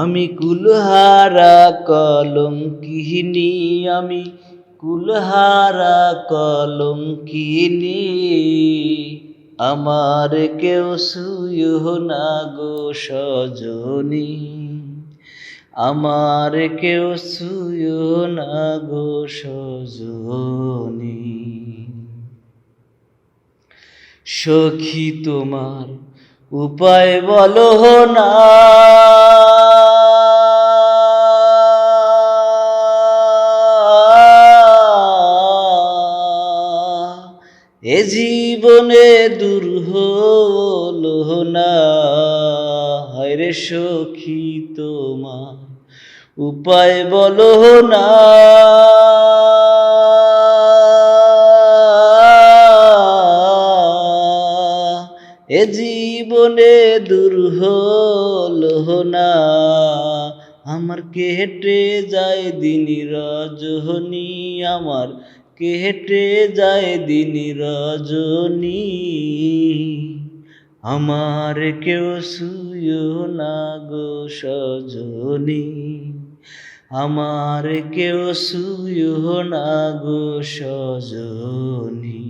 আমি কুলহারা কলম কিনি আমি কুলহারা কলম কিনি আমার কেউ সুয়ো না গো সজনী। আমার কেউ সুয়ো না গো সজনী। সখী তোমার উপায় বলো না। এ জীবনে দূর হলো না। হরে সখী তোমার, উপায় বলো না। এ জীবনে দূর হলো না। আমার কেটে যায় দিন রজনী আমার কেটে যায় দিন রজনী? আমার কেউ শুয়ো না গো সজনী। আমার কেউ শুয়ো না গো সজনী।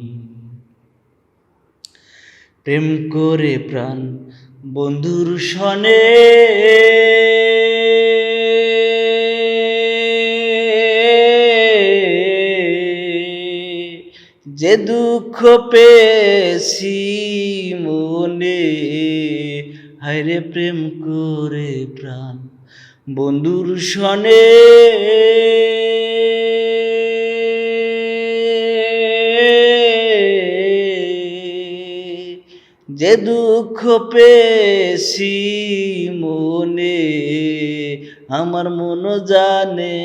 প্রেম করে প্রাণ বন্ধুর সনে যে দুঃখ পেয়েছি মনে হায়রে প্রেম করে প্রাণ বন্ধুর সনে। যে দুঃখ মনে আমার মন জানে,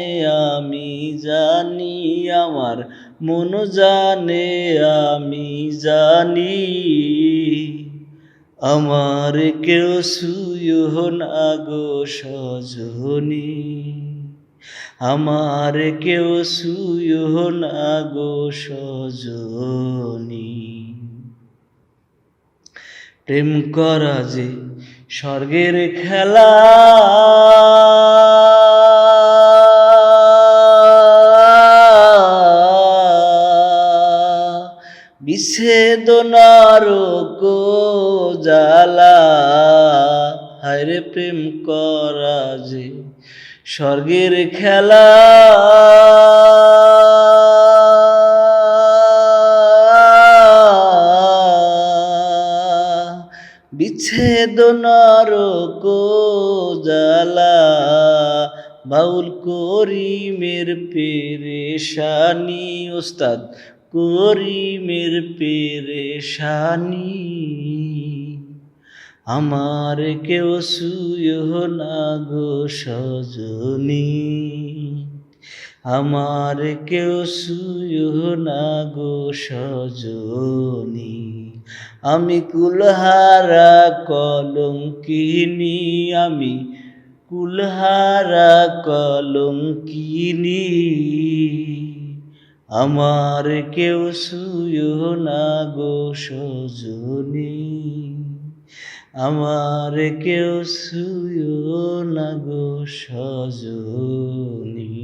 আমি জানি, আমার মন জানে, আমি জানি। আমার কেউ শুয়ো না গো সজনী। আমার কেউ শুয়ো না গো সজনী। প্রেম করা যে স্বর্গের খেলা। বিচ্ছেদনার কো জালা হায়রে প্রেম করা যে স্বর্গের খেলা। বিচ্ছেদনার কো জালা বাউল করিমের পেরেশানি। ওস্তাদ করিমের পেরেশানি। আমার কেউ শুয়ো না গো সজনী। আমার কেউ শুয়ো না গো সজনী। আমি কুলহারা কলম কিনি আমি কুলহারা কলম কিনি আমার কেউ শুয়ো না গো সজনী। আমার কেউ শুয়ো না গো সজনী।